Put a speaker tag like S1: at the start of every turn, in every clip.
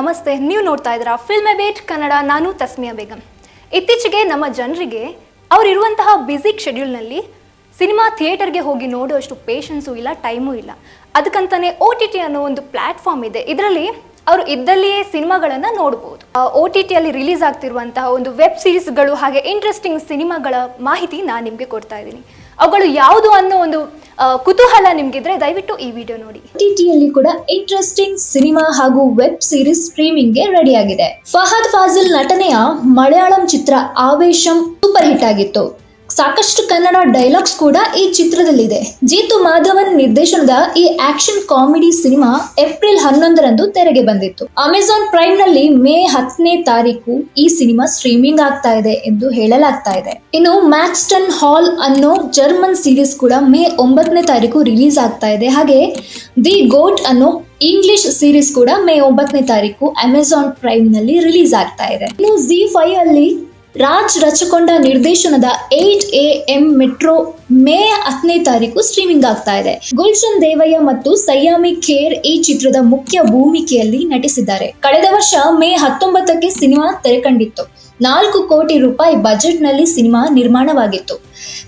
S1: ನಮಸ್ತೆ, ನೀವು ನೋಡ್ತಾ ಇದ್ದೀರಾ ಫಿಲ್ಮ್ ಎಬೇಟ್ ಕನ್ನಡ, ನಾನು ತಸ್ಮಿಯಾ ಬೇಗಂ. ಇತ್ತೀಚೆಗೆ ನಮ್ಮ ಜನರಿಗೆ ಅವರಿರುವಂತಹ ಬ್ಯುಸಿ ಶೆಡ್ಯೂಲ್ನಲ್ಲಿ ಸಿನಿಮಾ ಥಿಯೇಟರ್ಗೆ ಹೋಗಿ ನೋಡುವಷ್ಟು ಪೇಷನ್ಸು ಇಲ್ಲ ಟೈಮೂ ಇಲ್ಲ. ಅದಕ್ಕಂತಾನೆ ಒ ಟಿ ಟಿ ಅನ್ನೋ ಒಂದು ಪ್ಲ್ಯಾಟ್ಫಾರ್ಮ್ ಇದೆ. ಇದರಲ್ಲಿ ಅವರು ಇದ್ದಲ್ಲಿಯೇ ಸಿನಿಮಾಗಳನ್ನು ನೋಡ್ಬೋದು. ಒ ಟಿ ಟಿಯಲ್ಲಿ ರಿಲೀಸ್ ಆಗ್ತಿರುವಂತಹ ಒಂದು ವೆಬ್ ಸೀರೀಸ್ಗಳು ಹಾಗೆ ಇಂಟ್ರೆಸ್ಟಿಂಗ್ ಸಿನಿಮಾಗಳ ಮಾಹಿತಿ ನಾನು ನಿಮಗೆ ಕೊಡ್ತಾ ಇದ್ದೀನಿ. ಅವುಗಳು ಯಾವುದು ಅನ್ನೋ ಒಂದು ಕುತೂಹಲ ನಿಮ್ಗಿದ್ರೆ ದಯವಿಟ್ಟು ಈ ವಿಡಿಯೋ ನೋಡಿ.
S2: ಟಿಟಿಯಲ್ಲಿ ಕೂಡ ಇಂಟ್ರೆಸ್ಟಿಂಗ್ ಸಿನಿಮಾ ಹಾಗೂ ವೆಬ್ ಸೀರೀಸ್ ಸ್ಟ್ರೀಮಿಂಗ್ಗೆ ರೆಡಿ ಆಗಿದೆ. ಫಹದ್ ಫಾಜಿಲ್ ನಟನೆಯ ಮಲಯಾಳಂ ಚಿತ್ರ ಆವೇಶಂ ಸೂಪರ್ ಹಿಟ್ ಆಗಿತ್ತು. ಸಾಕಷ್ಟು ಕನ್ನಡ ಡೈಲಾಗ್ಸ್ ಕೂಡ ಈ ಚಿತ್ರದಲ್ಲಿದೆ. ಜೀತು ಮಾಧವನ್ ನಿರ್ದೇಶನದ ಈ ಆಕ್ಷನ್ ಕಾಮಿಡಿ ಸಿನಿಮಾ ಏಪ್ರಿಲ್ ಹನ್ನೊಂದರಂದು ತೆರೆಗೆ ಬಂದಿತ್ತು. ಅಮೆಜಾನ್ ಪ್ರೈಮ್ನಲ್ಲಿ ಮೇ ಹತ್ತನೇ ತಾರೀಕು ಈ ಸಿನಿಮಾ ಸ್ಟ್ರೀಮಿಂಗ್ ಆಗ್ತಾ ಇದೆ ಎಂದು ಹೇಳಲಾಗ್ತಾ ಇದೆ. ಇನ್ನು ಮ್ಯಾಕ್ಸ್ಟನ್ ಹಾಲ್ ಅನ್ನೋ ಜರ್ಮನ್ ಸೀರೀಸ್ ಕೂಡ ಮೇ ಒಂಬತ್ತನೇ ತಾರೀಕು ರಿಲೀಸ್ ಆಗ್ತಾ ಇದೆ. ಹಾಗೆ ದಿ ಗೋಟ್ ಅನ್ನೋ ಇಂಗ್ಲಿಷ್ ಸೀರೀಸ್ ಕೂಡ ಮೇ ಒಂಬತ್ತನೇ ತಾರೀಕು ಅಮೆಜಾನ್ ಪ್ರೈಮ್ನಲ್ಲಿ ರಿಲೀಸ್ ಆಗ್ತಾ ಇದೆ. ಇನ್ನು ಜಿ ಫೈವ್ ಅಲ್ಲಿ ರಾಜ್ ರಚಕೊಂಡ ನಿರ್ದೇಶನದ eight A M metro May ಹತ್ತನೇ ತಾರೀಕು ಸ್ಟ್ರೀಮಿಂಗ್ ಆಗ್ತಾ ಇದೆ. ಗುಲ್ಶನ್ ದೇವಯ್ಯ ಮತ್ತು ಸಯ್ಯಾಮಿ ಖೇರ್ ಈ ಚಿತ್ರದ ಮುಖ್ಯ ಭೂಮಿಕೆಯಲ್ಲಿ ನಟಿಸಿದ್ದಾರೆ. ಕಳೆದ ವರ್ಷ ಮೇ ಹತ್ತೊಂಬತ್ತಕ್ಕೆ ಸಿನಿಮಾ ತೆರೆಕಂಡಿತ್ತು. ನಾಲ್ಕು ಕೋಟಿ ರೂಪಾಯಿ ಬಜೆಟ್ನಲ್ಲಿ ಸಿನಿಮಾ ನಿರ್ಮಾಣವಾಗಿತ್ತು.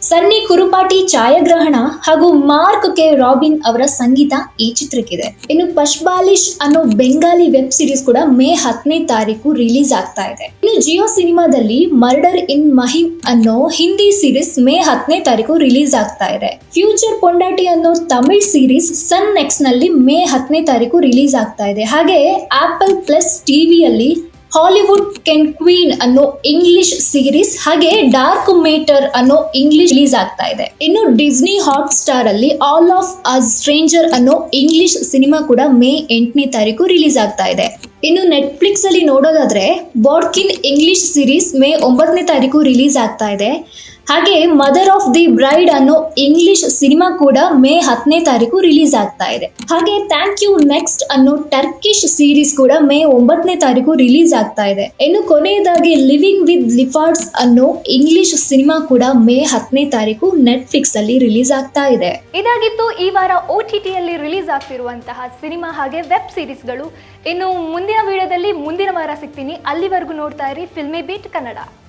S2: ಸನ್ನಿ ಕುರುಪಾಟಿ ಛಾಯಾಗ್ರಹಣ ಹಾಗೂ ಮಾರ್ಕ್ ಕೆ. ರಾಬಿನ್ ಅವರ ಸಂಗೀತ ಈ ಚಿತ್ರಕ್ಕಿದೆ. ಇನ್ನು ಪಶ್ಬಾಲಿಶ್ ಅನ್ನೋ ಬೆಂಗಾಲಿ ವೆಬ್ ಸೀರೀಸ್ ಕೂಡ ಮೇ ಹತ್ತನೇ ತಾರೀಕು ರಿಲೀಸ್ ಆಗ್ತಾ ಇದೆ. ಇನ್ನು ಜಿಯೋ ಸಿನಿಮಾದಲ್ಲಿ ಮರ್ಡರ್ ಇನ್ ಮಹಿಮ್ ಅನ್ನೋ ಹಿಂದಿ ಸೀರೀಸ್ ಮೇ ಹತ್ತನೇ ತಾರೀಕು ರಿಲೀಸ್ ಆಗ್ತಾ ಇದೆ. ಫ್ಯೂಚರ್ ಪೊಂಡಾಟಿ ಅನ್ನೋ ತಮಿಳ್ ಸೀರೀಸ್ ಸನ್ ನೆಕ್ಸ್ಟ್ನಲ್ಲಿ ಮೇ ಹತ್ತನೇ ತಾರೀಕು ರಿಲೀಸ್ ಆಗ್ತಾ ಇದೆ. ಹಾಗೆ ಆಪಲ್ ಪ್ಲಸ್ ಟಿವಿಯಲ್ಲಿ ಹಾಲಿವುಡ್ ಕೆನ್ ಕ್ವೀನ್ ಅನ್ನೋ ಇಂಗ್ಲಿಷ್ ಸೀರೀಸ್ ಹಾಗೆ ಡಾರ್ಕ್ ಮೇಟರ್ ಅನ್ನೋ ಇಂಗ್ಲಿಷ್ ರಿಲೀಸ್ ಆಗ್ತಾ ಇದೆ. ಇನ್ನು ಡಿಸ್ನಿ ಹಾಟ್ ಸ್ಟಾರ್ ಅಲ್ಲಿ ಆಲ್ ಆಫ್ ಅ ಸ್ಟ್ರೇಂಜರ್ ಅನ್ನೋ ಇಂಗ್ಲಿಷ್ ಸಿನಿಮಾ ಕೂಡ ಮೇ ಎಂಟನೇ ತಾರೀಕು ರಿಲೀಸ್ ಆಗ್ತಾ ಇದೆ. ಇನ್ನು ನೆಟ್ಫ್ಲಿಕ್ಸ್ ಅಲ್ಲಿ ನೋಡೋದಾದ್ರೆ ಬಾಡ್ಕಿನ್ ಇಂಗ್ಲಿಷ್ ಸೀರೀಸ್ ಮೇ ಒಂಬತ್ತನೇ ತಾರೀಕು ರಿಲೀಸ್ ಆಗ್ತಾ ಇದೆ. ಹಾಗೆ ಮದರ್ ಆಫ್ ದಿ ಬ್ರೈಡ್ ಅನ್ನೋ ಇಂಗ್ಲಿಷ್ ಸಿನಿಮಾ ಕೂಡ ಮೇ ಹತ್ತನೇ ತಾರೀಕು ರಿಲೀಸ್ ಆಗ್ತಾ ಇದೆ. ಹಾಗೆ ಥ್ಯಾಂಕ್ ಯು ನೆಕ್ಸ್ಟ್ ಅನ್ನೋ ಟರ್ಕಿಶ್ ಸೀರೀಸ್ ಕೂಡ ಮೇ ಒಂಬತ್ತನೇ ತಾರೀಕು ರಿಲೀಸ್ ಆಗ್ತಾ ಇದೆ. ಇನ್ನು ಕೊನೆಯದಾಗಿ ಲಿವಿಂಗ್ ವಿತ್ ಲಿಫಾರ್ಡ್ಸ್ ಅನ್ನೋ ಇಂಗ್ಲಿಷ್ ಸಿನಿಮಾ ಕೂಡ ಮೇ ಹತ್ತನೇ ತಾರೀಕು ನೆಟ್ಫ್ಲಿಕ್ಸ್ ಅಲ್ಲಿ ರಿಲೀಸ್ ಆಗ್ತಾ ಇದೆ.
S1: ಇದಾಗಿತ್ತು ಈ ವಾರ ಒ ಟಿ ಟಿಯಲ್ಲಿ ರಿಲೀಸ್ ಆಗ್ತಿರುವಂತಹ ಸಿನಿಮಾ ಹಾಗೆ ವೆಬ್ ಸೀರೀಸ್ಗಳು ಇನ್ನು ಮುಂದಿನ ವಿಡಿಯೋದಲ್ಲಿ ಮುಂದಿನ ವಾರ ಸಿಗ್ತೀನಿ. ಅಲ್ಲಿವರೆಗೂ ನೋಡ್ತಾ ಇರಿ ಫಿಲ್ಮಿ ಬೀಟ್ ಕನ್ನಡ